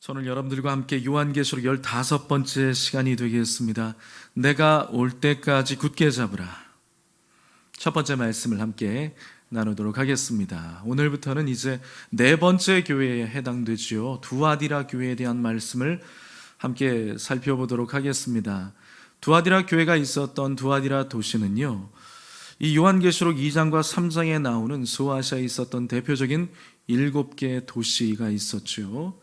저는 여러분들과 함께 요한계시록 15번째 시간이 되겠습니다. 내가 올 때까지 굳게 잡으라. 첫 번째 말씀을 함께 나누도록 하겠습니다. 오늘부터는 이제 네 번째 교회에 해당되지요. 두아디라 교회에 대한 말씀을 함께 살펴보도록 하겠습니다. 두아디라 교회가 있었던 두아디라 도시는요. 이 요한계시록 2장과 3장에 나오는 소아시아에 있었던 대표적인 일곱 개의 도시가 있었죠.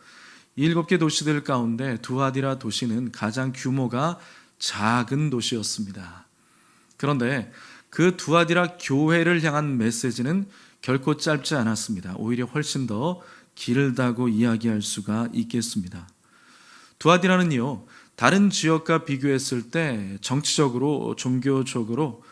일곱 개 도시들 가운데 두아디라 도시는 가장 규모가 작은 도시였습니다. 그런데 그 두아디라 교회를 향한 메시지는 결코 짧지 않았습니다. 오히려 훨씬 더 길다고 이야기할 수가 있겠습니다. 두아디라는요, 다른 지역과 비교했을 때 정치적으로, 종교적으로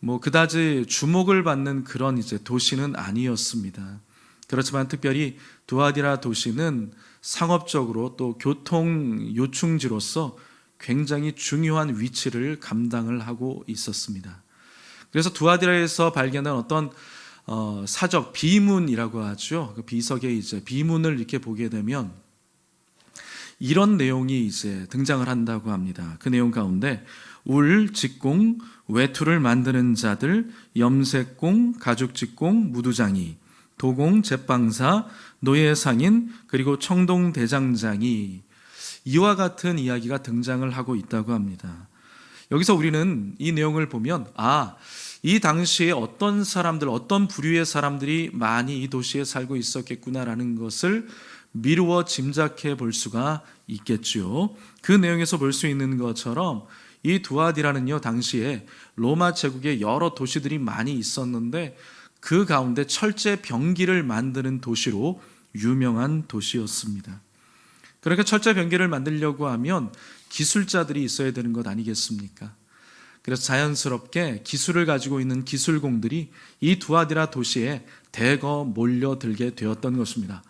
뭐 그다지 주목을 받는 그런 이제 도시는 아니었습니다. 그렇지만 특별히 두아디라 도시는 상업적으로 또 교통 요충지로서 굉장히 중요한 위치를 감당을 하고 있었습니다. 그래서 두아디라에서 발견한 어떤 어, 사적 비문이라고 하죠. 그 비석에 이제 비문을 이렇게 보게 되면 이런 내용이 이제 등장을 한다고 합니다. 그 내용 가운데 울, 직공, 외투를 만드는 자들, 염색공, 가죽직공, 무두장이, 도공, 제빵사, 노예 상인, 그리고 청동 대장장이 이와 같은 이야기가 등장을 하고 있다고 합니다. 여기서 우리는 이 내용을 보면, 아, 이 당시에 어떤 사람들, 어떤 부류의 사람들이 많이 이 도시에 살고 있었겠구나라는 것을 미루어 짐작해 볼 수가 있겠죠. 그 내용에서 볼 수 있는 것처럼 이 두아디라는요, 당시에 로마 제국에 여러 도시들이 많이 있었는데 그 가운데 철제 병기를 만드는 도시로 유명한 도시였습니다. 그러니까 철제 병기를 만들려고 하면 기술자들이 있어야 되는 것 아니겠습니까? 그래서 자연스럽게 기술을 가지고 있는 기술공들이 이 두아디라 도시에 대거 몰려들게 되었던 것입니다.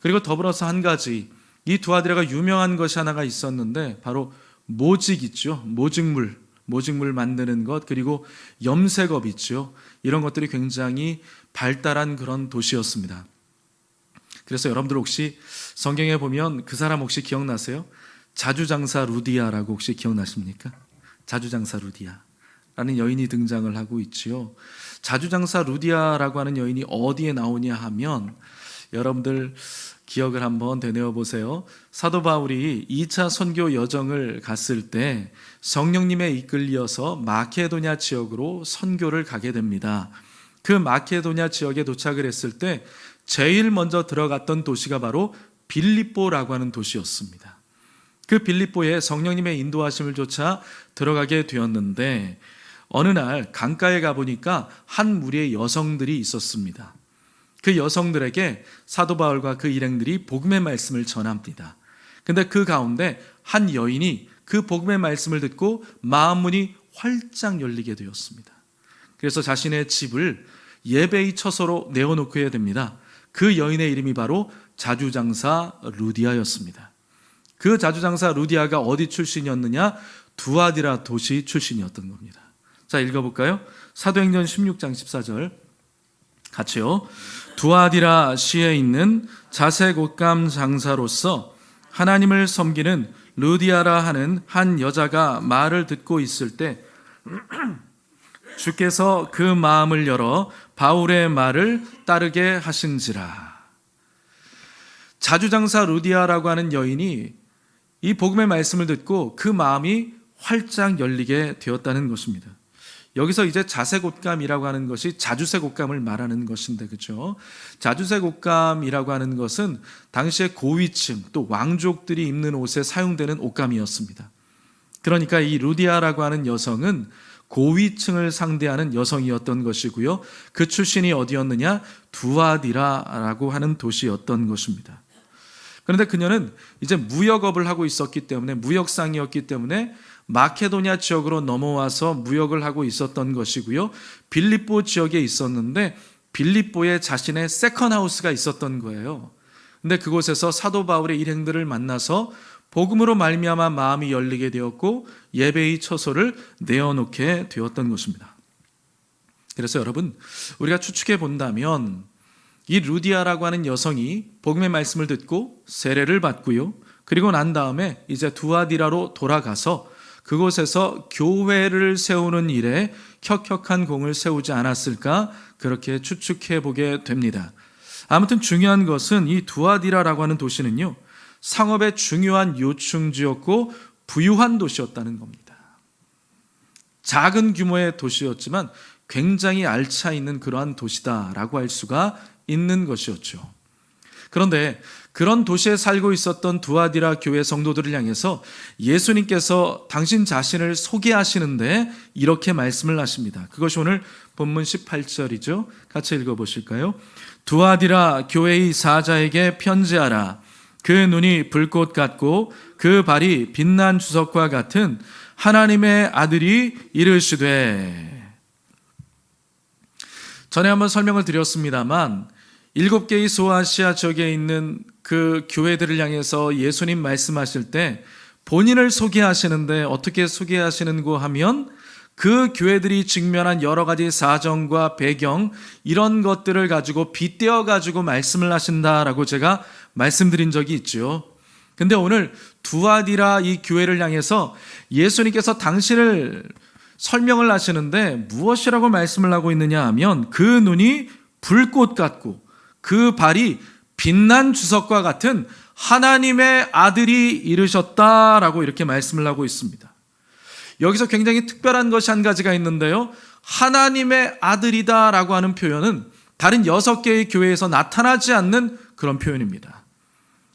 그리고 더불어서 한 가지 이 두아디라가 유명한 것이 하나가 있었는데 바로 모직 있죠. 모직물, 모직물 만드는 것 그리고 염색업 있죠. 이런 것들이 굉장히 발달한 그런 도시였습니다. 그래서 여러분들 혹시 성경에 보면 그 사람 혹시 기억나세요? 자주장사 루디아라고 혹시 기억나십니까? 자주장사 루디아라는 여인이 등장을 하고 있지요. 자주장사 루디아라고 하는 여인이 어디에 나오냐 하면 여러분들 기억을 한번 되뇌어 보세요. 사도 바울이 2차 선교 여정을 갔을 때 성령님에 이끌려서 마케도냐 지역으로 선교를 가게 됩니다. 그 마케도냐 지역에 도착을 했을 때 제일 먼저 들어갔던 도시가 바로 빌립보라고 하는 도시였습니다. 그 빌립보에 성령님의 인도하심을 조차 들어가게 되었는데 어느 날 강가에 가보니까 한 무리의 여성들이 있었습니다. 그 여성들에게 사도 바울과 그 일행들이 복음의 말씀을 전합니다. 근데 그 가운데 한 여인이 그 복음의 말씀을 듣고 마음 문이 활짝 열리게 되었습니다. 그래서 자신의 집을 예배의 처소로 내어놓고 해야 됩니다. 그 여인의 이름이 바로 자주장사 루디아였습니다. 그 자주장사 루디아가 어디 출신이었느냐? 두아디라 도시 출신이었던 겁니다. 자, 읽어볼까요? 사도행전 16장 14절. 같이요. 두아디라 시에 있는 자색 옷감 장사로서 하나님을 섬기는 루디아라 하는 한 여자가 말을 듣고 있을 때 주께서 그 마음을 열어 바울의 말을 따르게 하신지라. 자주장사 루디아라고 하는 여인이 이 복음의 말씀을 듣고 그 마음이 활짝 열리게 되었다는 것입니다. 여기서 이제 자색 옷감이라고 하는 것이 자주색 옷감을 말하는 것인데 그죠? 자주색 옷감이라고 하는 것은 당시의 고위층 또 왕족들이 입는 옷에 사용되는 옷감이었습니다. 그러니까 이 루디아라고 하는 여성은 고위층을 상대하는 여성이었던 것이고요. 그 출신이 어디였느냐? 두아디라라고 하는 도시였던 것입니다. 그런데 그녀는 이제 무역업을 하고 있었기 때문에 무역상이었기 때문에 마케도냐 지역으로 넘어와서 무역을 하고 있었던 것이고요. 빌립보 지역에 있었는데 빌립보에 자신의 세컨 하우스가 있었던 거예요. 근데 그곳에서 사도 바울의 일행들을 만나서 복음으로 말미암아 마음이 열리게 되었고 예배의 처소를 내어놓게 되었던 것입니다. 그래서 여러분 우리가 추측해 본다면 이 루디아라고 하는 여성이 복음의 말씀을 듣고 세례를 받고요. 그리고 난 다음에 이제 두아디라로 돌아가서 그곳에서 교회를 세우는 일에 혁혁한 공을 세우지 않았을까 그렇게 추측해 보게 됩니다. 아무튼 중요한 것은 이 두아디라라고 하는 도시는요. 상업의 중요한 요충지였고 부유한 도시였다는 겁니다. 작은 규모의 도시였지만 굉장히 알차 있는 그러한 도시다라고 할 수가 있는 것이었죠. 그런데 그런 도시에 살고 있었던 두아디라 교회 성도들을 향해서 예수님께서 당신 자신을 소개하시는데 이렇게 말씀을 하십니다. 그것이 오늘 본문 18절이죠. 같이 읽어 보실까요? 두아디라 교회의 사자에게 편지하라. 그 눈이 불꽃 같고 그 발이 빛난 주석과 같은 하나님의 아들이 이르시되 전에 한번 설명을 드렸습니다만 일곱 개의 소아시아 지역에 있는 그 교회들을 향해서 예수님 말씀하실 때 본인을 소개하시는데 어떻게 소개하시는고 하면 그 교회들이 직면한 여러 가지 사정과 배경 이런 것들을 가지고 빗대어 가지고 말씀을 하신다라고 제가 말씀드린 적이 있죠. 근데 오늘 두아디라 이 교회를 향해서 예수님께서 당신을 설명을 하시는데 무엇이라고 말씀을 하고 있느냐 하면 그 눈이 불꽃 같고 그 발이 빛난 주석과 같은 하나님의 아들이 이르셨다라고 이렇게 말씀을 하고 있습니다. 여기서 굉장히 특별한 것이 한 가지가 있는데요. 하나님의 아들이다라고 하는 표현은 다른 여섯 개의 교회에서 나타나지 않는 그런 표현입니다.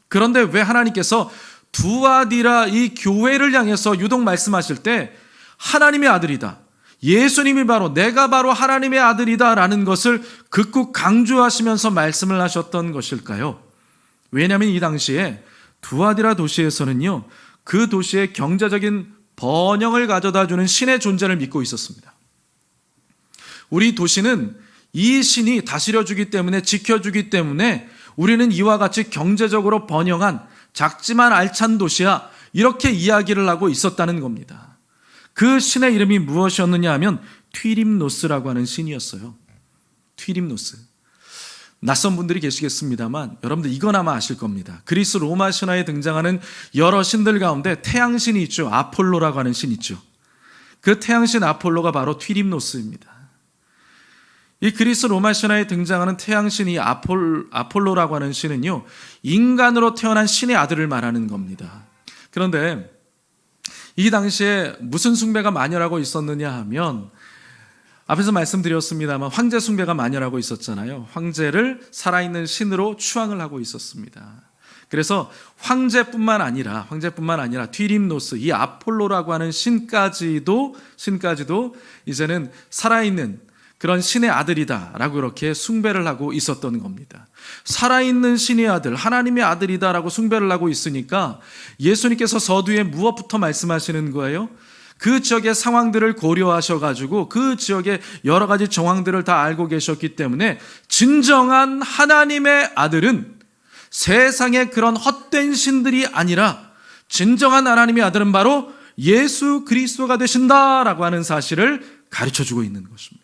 그런데 왜 하나님께서 두아디라 이 교회를 향해서 유독 말씀하실 때 하나님의 아들이다. 예수님이 바로 내가 바로 하나님의 아들이다라는 것을 극구 강조하시면서 말씀을 하셨던 것일까요? 왜냐하면 이 당시에 두아디라 도시에서는요, 그 도시의 경제적인 번영을 가져다 주는 신의 존재를 믿고 있었습니다. 우리 도시는 이 신이 다스려 주기 때문에 지켜 주기 때문에 우리는 이와 같이 경제적으로 번영한 작지만 알찬 도시야 이렇게 이야기를 하고 있었다는 겁니다. 그 신의 이름이 무엇이었느냐 하면 튀림노스라고 하는 신이었어요. 튀림노스. 낯선 분들이 계시겠습니다만 여러분들 이건 아마 아실 겁니다. 그리스 로마 신화에 등장하는 여러 신들 가운데 태양신이 있죠. 아폴로라고 하는 신 있죠. 그 태양신 아폴로가 바로 튀림노스입니다. 이 그리스 로마 신화에 등장하는 태양신이 아폴, 아폴로라고 하는 신은요, 인간으로 태어난 신의 아들을 말하는 겁니다. 그런데 이 당시에 무슨 숭배가 만연하고 있었느냐 하면 앞에서 말씀드렸습니다만 황제 숭배가 만연하고 있었잖아요. 황제를 살아있는 신으로 추앙을 하고 있었습니다. 그래서 황제뿐만 아니라 황제뿐만 아니라 튀림노스 이 아폴로라고 하는 신까지도 신까지도 이제는 살아있는 그런 신의 아들이다라고 그렇게 숭배를 하고 있었던 겁니다. 살아있는 신의 아들, 하나님의 아들이다라고 숭배를 하고 있으니까 예수님께서 서두에 무엇부터 말씀하시는 거예요? 그 지역의 상황들을 고려하셔가지고 그 지역의 여러 가지 정황들을 다 알고 계셨기 때문에 진정한 하나님의 아들은 세상의 그런 헛된 신들이 아니라 진정한 하나님의 아들은 바로 예수 그리스도가 되신다라고 하는 사실을 가르쳐 주고 있는 것입니다.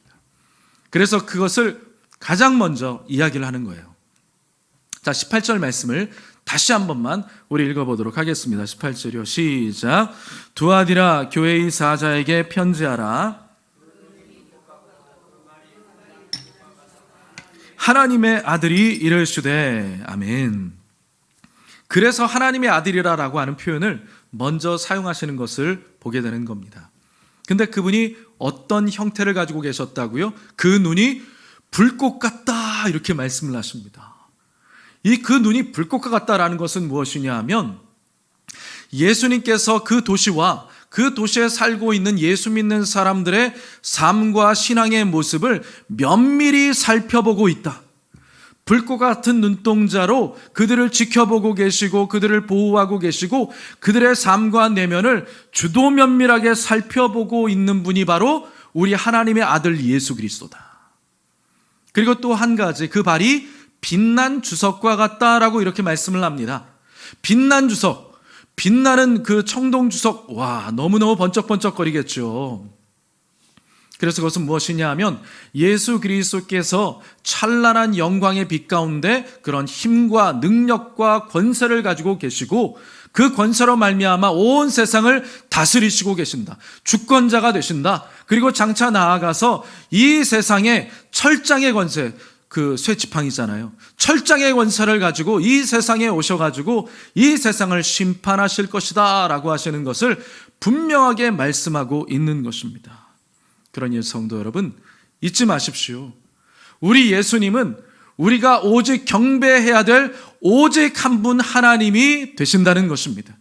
그래서 그것을 가장 먼저 이야기를 하는 거예요. 자, 18절 말씀을 다시 한 번만 우리 읽어보도록 하겠습니다. 18절이요. 시작. 두 아디라 교회의 사자에게 편지하라. 하나님의 아들이 이르시되 아멘. 그래서 하나님의 아들이라라고 하는 표현을 먼저 사용하시는 것을 보게 되는 겁니다. 근데 그분이 어떤 형태를 가지고 계셨다고요? 그 눈이 불꽃 같다 이렇게 말씀을 하십니다. 이 그 눈이 불꽃과 같다라는 것은 무엇이냐 하면 예수님께서 그 도시와 그 도시에 살고 있는 예수 믿는 사람들의 삶과 신앙의 모습을 면밀히 살펴보고 있다. 불꽃 같은 눈동자로 그들을 지켜보고 계시고 그들을 보호하고 계시고 그들의 삶과 내면을 주도 면밀하게 살펴보고 있는 분이 바로 우리 하나님의 아들 예수 그리스도다. 그리고 또 한 가지 그 발이 빛난 주석과 같다라고 이렇게 말씀을 합니다. 빛난 주석, 빛나는 그 청동 주석, 와 너무너무 번쩍번쩍거리겠죠. 그래서 그것은 무엇이냐 하면 예수 그리스도께서 찬란한 영광의 빛 가운데 그런 힘과 능력과 권세를 가지고 계시고 그 권세로 말미암아 온 세상을 다스리시고 계신다. 주권자가 되신다. 그리고 장차 나아가서 이 세상에 철장의 권세, 그 쇠지팡이잖아요. 철장의 권세를 가지고 이 세상에 오셔가지고 이 세상을 심판하실 것이다 라고 하시는 것을 분명하게 말씀하고 있는 것입니다. 그러니 성도 여러분, 잊지 마십시오. 우리 예수님은 우리가 오직 경배해야 될 오직 한 분 하나님이 되신다는 것입니다.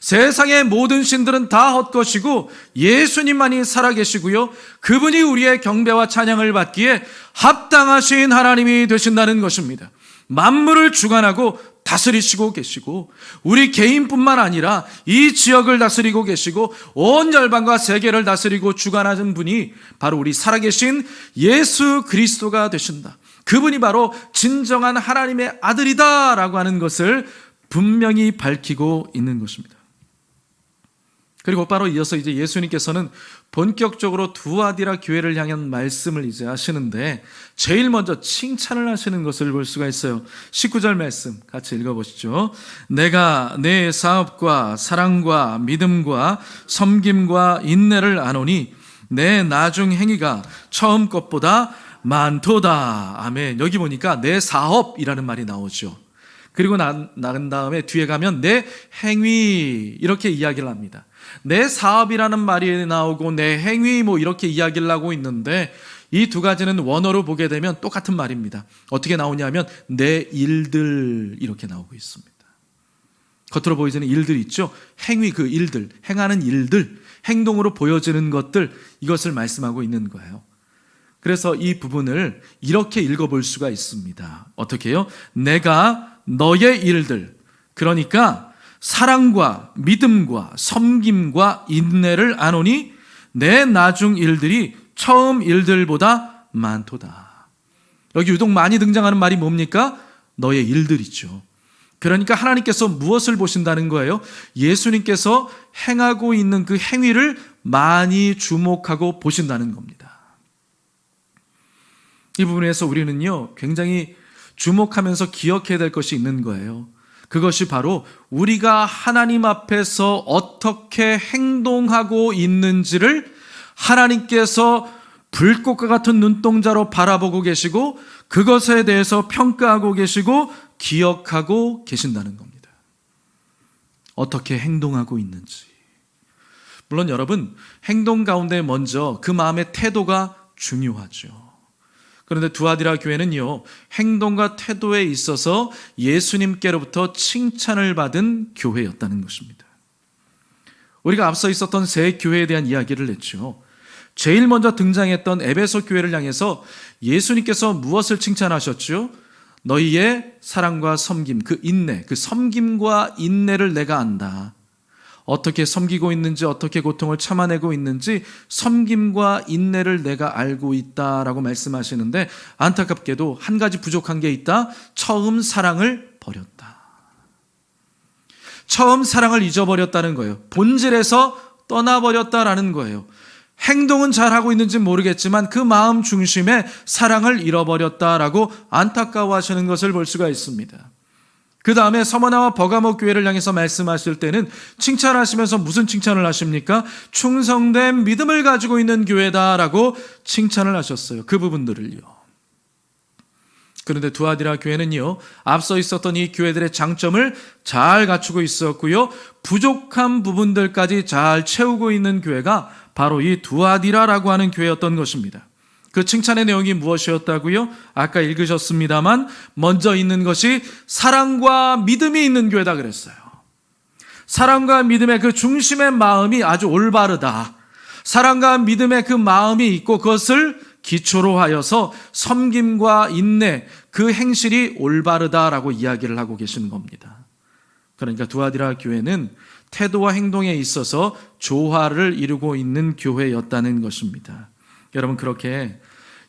세상의 모든 신들은 다 헛것이고 예수님만이 살아계시고요. 그분이 우리의 경배와 찬양을 받기에 합당하신 하나님이 되신다는 것입니다. 만물을 주관하고 다스리시고 계시고 우리 개인뿐만 아니라 이 지역을 다스리고 계시고 온 열방과 세계를 다스리고 주관하는 분이 바로 우리 살아계신 예수 그리스도가 되신다. 그분이 바로 진정한 하나님의 아들이다라고 하는 것을 분명히 밝히고 있는 것입니다. 그리고 바로 이어서 이제 예수님께서는 본격적으로 두 아디라 교회를 향한 말씀을 이제 하시는데 제일 먼저 칭찬을 하시는 것을 볼 수가 있어요. 19절 말씀 같이 읽어보시죠. 내가 내 사업과 사랑과 믿음과 섬김과 인내를 아노니 내 나중 행위가 처음 것보다 많도다. 아멘. 여기 보니까 내 사업이라는 말이 나오죠. 그리고 나, 나간 다음에 뒤에 가면 내 행위 이렇게 이야기를 합니다. 내 사업이라는 말이 나오고 내 행위 뭐 이렇게 이야기를 하고 있는데 이 두 가지는 원어로 보게 되면 똑같은 말입니다. 어떻게 나오냐면 내 일들 이렇게 나오고 있습니다. 겉으로 보이지는 일들 있죠. 행위 그 일들, 행하는 일들, 행동으로 보여지는 것들 이것을 말씀하고 있는 거예요. 그래서 이 부분을 이렇게 읽어볼 수가 있습니다. 어떻게요? 내가 너의 일들, 그러니까 사랑과 믿음과 섬김과 인내를 아노니 내 나중 일들이 처음 일들보다 많도다. 여기 유독 많이 등장하는 말이 뭡니까? 너의 일들이죠. 그러니까 하나님께서 무엇을 보신다는 거예요? 예수님께서 행하고 있는 그 행위를 많이 주목하고 보신다는 겁니다. 이 부분에서 우리는요, 굉장히 주목하면서 기억해야 될 것이 있는 거예요. 그것이 바로 우리가 하나님 앞에서 어떻게 행동하고 있는지를 하나님께서 불꽃과 같은 눈동자로 바라보고 계시고 그것에 대해서 평가하고 계시고 기억하고 계신다는 겁니다. 어떻게 행동하고 있는지. 물론 여러분, 행동 가운데 먼저 그 마음의 태도가 중요하죠. 그런데 두아디라 교회는요, 행동과 태도에 있어서 예수님께로부터 칭찬을 받은 교회였다는 것입니다. 우리가 앞서 있었던 세 교회에 대한 이야기를 했죠. 제일 먼저 등장했던 에베소 교회를 향해서 예수님께서 무엇을 칭찬하셨죠? 너희의 사랑과 섬김, 그 인내, 그 섬김과 인내를 내가 안다. 어떻게 섬기고 있는지, 어떻게 고통을 참아내고 있는지 섬김과 인내를 내가 알고 있다라고 말씀하시는데 안타깝게도 한 가지 부족한 게 있다. 처음 사랑을 버렸다. 처음 사랑을 잊어버렸다는 거예요. 본질에서 떠나버렸다라는 거예요. 행동은 잘하고 있는지 모르겠지만 그 마음 중심에 사랑을 잃어버렸다라고 안타까워 하시는 것을 볼 수가 있습니다. 그 다음에 서머나와 버가모 교회를 향해서 말씀하실 때는 칭찬하시면서 무슨 칭찬을 하십니까? 충성된 믿음을 가지고 있는 교회다라고 칭찬을 하셨어요. 그 부분들을요. 그런데 두아디라 교회는요, 앞서 있었던 이 교회들의 장점을 잘 갖추고 있었고요, 부족한 부분들까지 잘 채우고 있는 교회가 바로 이 두아디라라고 하는 교회였던 것입니다. 그 칭찬의 내용이 무엇이었다고요? 아까 읽으셨습니다만 먼저 있는 것이 사랑과 믿음이 있는 교회다 그랬어요. 사랑과 믿음의 그 중심의 마음이 아주 올바르다. 사랑과 믿음의 그 마음이 있고 그것을 기초로 하여서 섬김과 인내 그 행실이 올바르다라고 이야기를 하고 계시는 겁니다. 그러니까 두아디라 교회는 태도와 행동에 있어서 조화를 이루고 있는 교회였다는 것입니다. 여러분 그렇게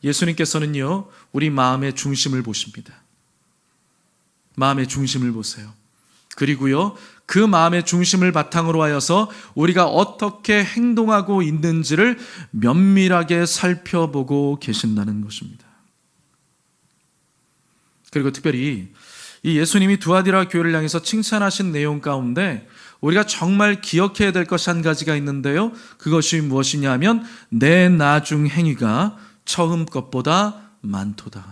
예수님께서는요 우리 마음의 중심을 보십니다. 마음의 중심을 보세요. 그리고요 그 마음의 중심을 바탕으로 하여서 우리가 어떻게 행동하고 있는지를 면밀하게 살펴보고 계신다는 것입니다. 그리고 특별히 이 예수님이 두아디라 교회를 향해서 칭찬하신 내용 가운데 우리가 정말 기억해야 될 것이 한 가지가 있는데요. 그것이 무엇이냐면 내 나중 행위가 처음 것보다 많도다.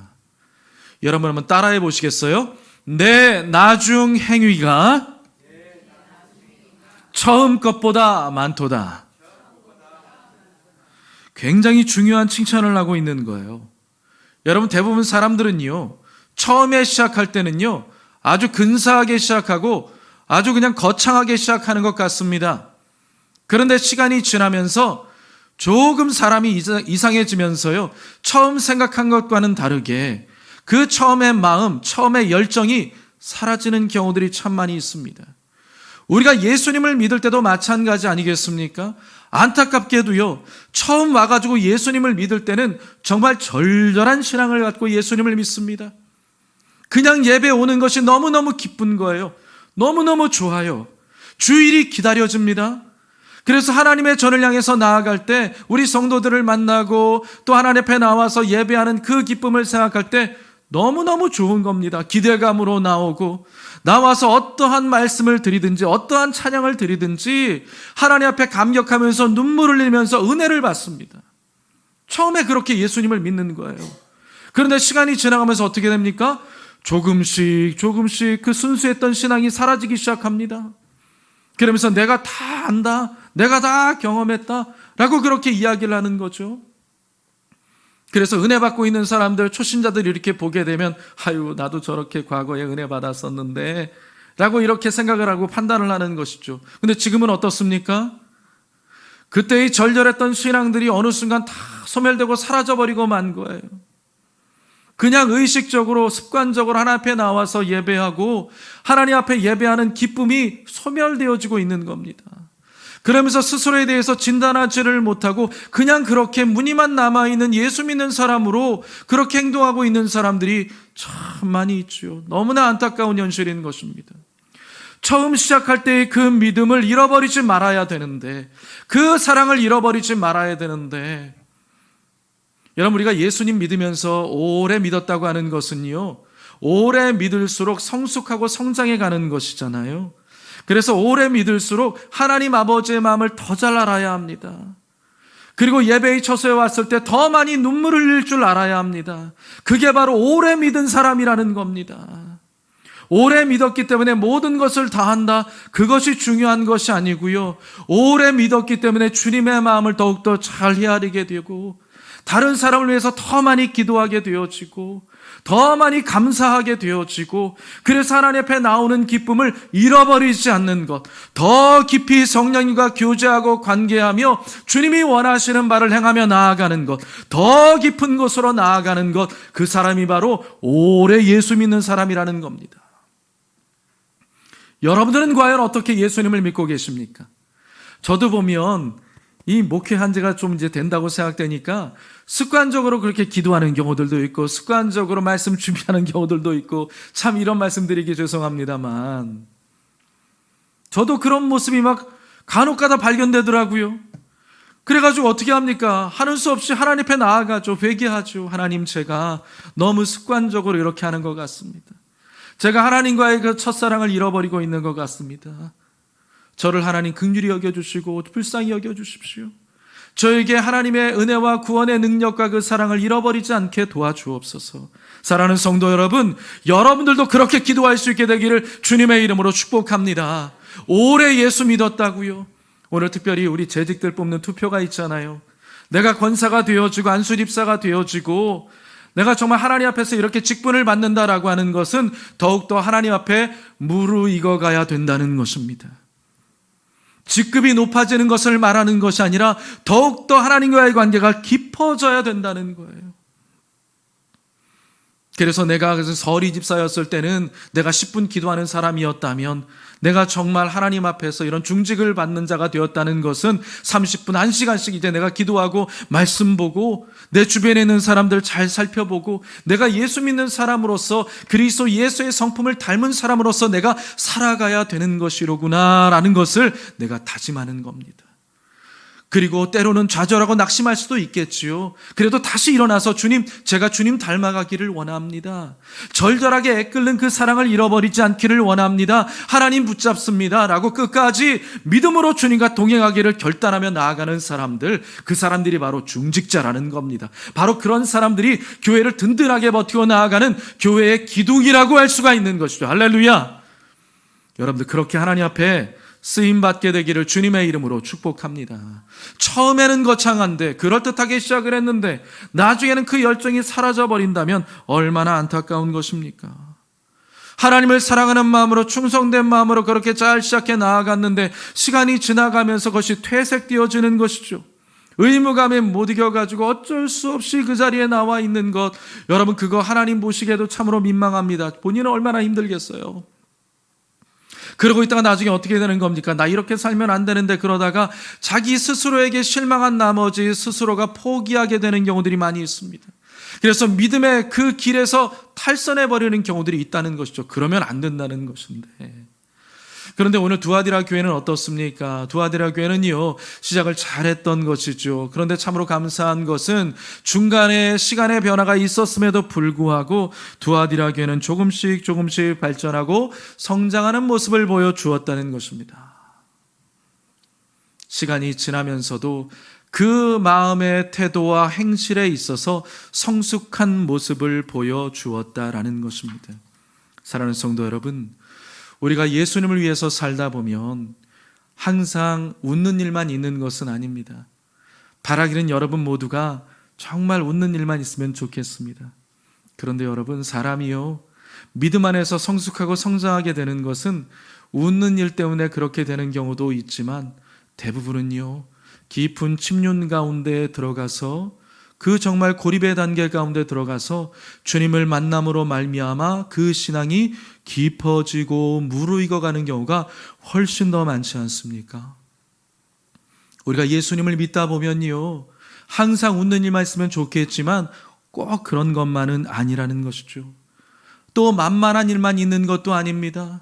여러분 한번 따라해 보시겠어요? 내 나중 행위가 처음 것보다 많도다. 굉장히 중요한 칭찬을 하고 있는 거예요. 여러분 대부분 사람들은요. 처음에 시작할 때는요. 아주 근사하게 시작하고 아주 그냥 거창하게 시작하는 것 같습니다. 그런데 시간이 지나면서 조금 사람이 이상해지면서요. 처음 생각한 것과는 다르게 그 처음의 마음, 처음의 열정이 사라지는 경우들이 참 많이 있습니다. 우리가 예수님을 믿을 때도 마찬가지 아니겠습니까? 안타깝게도요, 처음 와가지고 예수님을 믿을 때는 정말 절절한 신앙을 갖고 예수님을 믿습니다. 그냥 예배 오는 것이 너무너무 기쁜 거예요. 너무너무 좋아요. 주일이 기다려집니다. 그래서 하나님의 전을 향해서 나아갈 때 우리 성도들을 만나고 또 하나님 앞에 나와서 예배하는 그 기쁨을 생각할 때 너무너무 좋은 겁니다. 기대감으로 나오고 나와서 어떠한 말씀을 드리든지 어떠한 찬양을 드리든지 하나님 앞에 감격하면서 눈물을 흘리면서 은혜를 받습니다. 처음에 그렇게 예수님을 믿는 거예요. 그런데 시간이 지나가면서 어떻게 됩니까? 조금씩 조금씩 그 순수했던 신앙이 사라지기 시작합니다. 그러면서 내가 다 안다. 내가 다 경험했다. 라고 그렇게 이야기를 하는 거죠. 그래서 은혜 받고 있는 사람들, 초신자들이 이렇게 보게 되면, 아유, 나도 저렇게 과거에 은혜 받았었는데, 라고 이렇게 생각을 하고 판단을 하는 것이죠. 근데 지금은 어떻습니까? 그때의 절절했던 신앙들이 어느 순간 다 소멸되고 사라져버리고 만 거예요. 그냥 의식적으로 습관적으로 하나님 앞에 나와서 예배하고 하나님 앞에 예배하는 기쁨이 소멸되어지고 있는 겁니다. 그러면서 스스로에 대해서 진단하지를 못하고 그냥 그렇게 무늬만 남아있는 예수 믿는 사람으로 그렇게 행동하고 있는 사람들이 참 많이 있죠. 너무나 안타까운 현실인 것입니다. 처음 시작할 때의 그 믿음을 잃어버리지 말아야 되는데, 그 사랑을 잃어버리지 말아야 되는데, 여러분, 우리가 예수님 믿으면서 오래 믿었다고 하는 것은요, 오래 믿을수록 성숙하고 성장해 가는 것이잖아요. 그래서 오래 믿을수록 하나님 아버지의 마음을 더 잘 알아야 합니다. 그리고 예배의 처소에 왔을 때 더 많이 눈물을 흘릴 줄 알아야 합니다. 그게 바로 오래 믿은 사람이라는 겁니다. 오래 믿었기 때문에 모든 것을 다 한다. 그것이 중요한 것이 아니고요. 오래 믿었기 때문에 주님의 마음을 더욱더 잘 헤아리게 되고, 다른 사람을 위해서 더 많이 기도하게 되어지고, 더 많이 감사하게 되어지고 그래서 하나님 앞에 나오는 기쁨을 잃어버리지 않는 것, 더 깊이 성령님과 교제하고 관계하며 주님이 원하시는 바를 행하며 나아가는 것, 더 깊은 곳으로 나아가는 것, 그 사람이 바로 오래 예수 믿는 사람이라는 겁니다. 여러분들은 과연 어떻게 예수님을 믿고 계십니까? 저도 보면 이 목회 한 지가 좀 이제 된다고 생각되니까 습관적으로 그렇게 기도하는 경우들도 있고 습관적으로 말씀 준비하는 경우들도 있고 참 이런 말씀 드리기 죄송합니다만 저도 그런 모습이 막 간혹가다 발견되더라고요. 그래가지고 어떻게 합니까? 하는 수 없이 하나님 앞에 나아가죠. 회개하죠. 하나님 제가 너무 습관적으로 이렇게 하는 것 같습니다. 제가 하나님과의 그 첫사랑을 잃어버리고 있는 것 같습니다. 저를 하나님 긍휼히 여겨주시고 불쌍히 여겨주십시오. 저에게 하나님의 은혜와 구원의 능력과 그 사랑을 잃어버리지 않게 도와주옵소서. 사랑하는 성도 여러분, 여러분들도 그렇게 기도할 수 있게 되기를 주님의 이름으로 축복합니다. 오래 예수 믿었다고요. 오늘 특별히 우리 재직들 뽑는 투표가 있잖아요. 내가 권사가 되어지고 안수립사가 되어지고 내가 정말 하나님 앞에서 이렇게 직분을 받는다라고 하는 것은 더욱더 하나님 앞에 무르익어 가야 된다는 것입니다. 직급이 높아지는 것을 말하는 것이 아니라 더욱더 하나님과의 관계가 깊어져야 된다는 거예요. 그래서 내가 서리 집사였을 때는 내가 10분 기도하는 사람이었다면 내가 정말 하나님 앞에서 이런 중직을 받는 자가 되었다는 것은 30분, 1시간씩 이제 내가 기도하고 말씀 보고 내 주변에 있는 사람들 잘 살펴보고 내가 예수 믿는 사람으로서 그리스도 예수의 성품을 닮은 사람으로서 내가 살아가야 되는 것이로구나라는 것을 내가 다짐하는 겁니다. 그리고 때로는 좌절하고 낙심할 수도 있겠지요. 그래도 다시 일어나서 주님, 제가 주님 닮아가기를 원합니다. 절절하게 애끓는 그 사랑을 잃어버리지 않기를 원합니다. 하나님 붙잡습니다. 라고 끝까지 믿음으로 주님과 동행하기를 결단하며 나아가는 사람들, 그 사람들이 바로 중직자라는 겁니다. 바로 그런 사람들이 교회를 든든하게 버티고 나아가는 교회의 기둥이라고 할 수가 있는 것이죠. 할렐루야! 여러분들, 그렇게 하나님 앞에 쓰임 받게 되기를 주님의 이름으로 축복합니다. 처음에는 거창한데 그럴듯하게 시작을 했는데 나중에는 그 열정이 사라져 버린다면 얼마나 안타까운 것입니까? 하나님을 사랑하는 마음으로 충성된 마음으로 그렇게 잘 시작해 나아갔는데 시간이 지나가면서 그것이 퇴색되어지는 것이죠. 의무감에 못 이겨가지고 어쩔 수 없이 그 자리에 나와 있는 것. 여러분, 그거 하나님 보시기에도 참으로 민망합니다. 본인은 얼마나 힘들겠어요. 그러고 있다가 나중에 어떻게 되는 겁니까? 나 이렇게 살면 안 되는데 그러다가 자기 스스로에게 실망한 나머지 스스로가 포기하게 되는 경우들이 많이 있습니다. 그래서 믿음의 그 길에서 탈선해 버리는 경우들이 있다는 것이죠. 그러면 안 된다는 것인데. 그런데 오늘 두아디라 교회는 어떻습니까? 두아디라 교회는요, 시작을 잘했던 것이죠. 그런데 참으로 감사한 것은 중간에 시간의 변화가 있었음에도 불구하고 두아디라 교회는 조금씩 조금씩 발전하고 성장하는 모습을 보여주었다는 것입니다. 시간이 지나면서도 그 마음의 태도와 행실에 있어서 성숙한 모습을 보여주었다라는 것입니다. 사랑하는 성도 여러분, 우리가 예수님을 위해서 살다 보면 항상 웃는 일만 있는 것은 아닙니다. 바라기는 여러분 모두가 정말 웃는 일만 있으면 좋겠습니다. 그런데 여러분, 사람이요. 믿음 안에서 성숙하고 성장하게 되는 것은 웃는 일 때문에 그렇게 되는 경우도 있지만 대부분은요. 깊은 침륜 가운데 들어가서 그 정말 고립의 단계 가운데 들어가서 주님을 만남으로 말미암아 그 신앙이 깊어지고 무르익어가는 경우가 훨씬 더 많지 않습니까? 우리가 예수님을 믿다 보면요 항상 웃는 일만 있으면 좋겠지만 꼭 그런 것만은 아니라는 것이죠. 또 만만한 일만 있는 것도 아닙니다.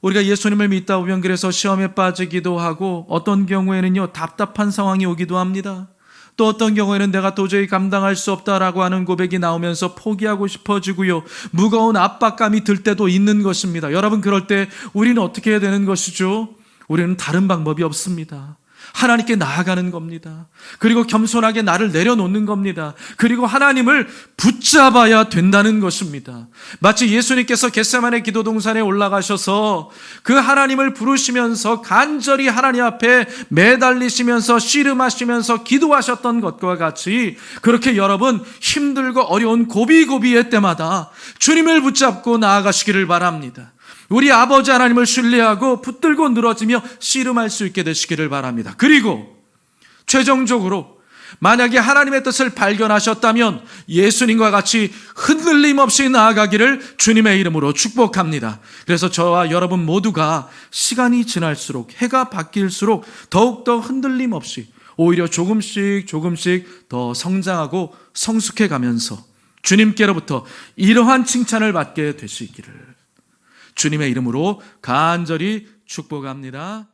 우리가 예수님을 믿다 보면 그래서 시험에 빠지기도 하고 어떤 경우에는요 답답한 상황이 오기도 합니다. 또 어떤 경우에는 내가 도저히 감당할 수 없다라고 하는 고백이 나오면서 포기하고 싶어지고요. 무거운 압박감이 들 때도 있는 것입니다. 여러분, 그럴 때 우리는 어떻게 해야 되는 것이죠? 우리는 다른 방법이 없습니다. 하나님께 나아가는 겁니다. 그리고 겸손하게 나를 내려놓는 겁니다. 그리고 하나님을 붙잡아야 된다는 것입니다. 마치 예수님께서 겟세만의 기도 동산에 올라가셔서 그 하나님을 부르시면서 간절히 하나님 앞에 매달리시면서 씨름하시면서 기도하셨던 것과 같이 그렇게 여러분 힘들고 어려운 고비고비의 때마다 주님을 붙잡고 나아가시기를 바랍니다. 우리 아버지 하나님을 신뢰하고 붙들고 늘어지며 씨름할 수 있게 되시기를 바랍니다. 그리고 최종적으로 만약에 하나님의 뜻을 발견하셨다면 예수님과 같이 흔들림 없이 나아가기를 주님의 이름으로 축복합니다. 그래서 저와 여러분 모두가 시간이 지날수록 해가 바뀔수록 더욱더 흔들림 없이 오히려 조금씩 조금씩 더 성장하고 성숙해 가면서 주님께로부터 이러한 칭찬을 받게 되시기를 주님의 이름으로 간절히 축복합니다.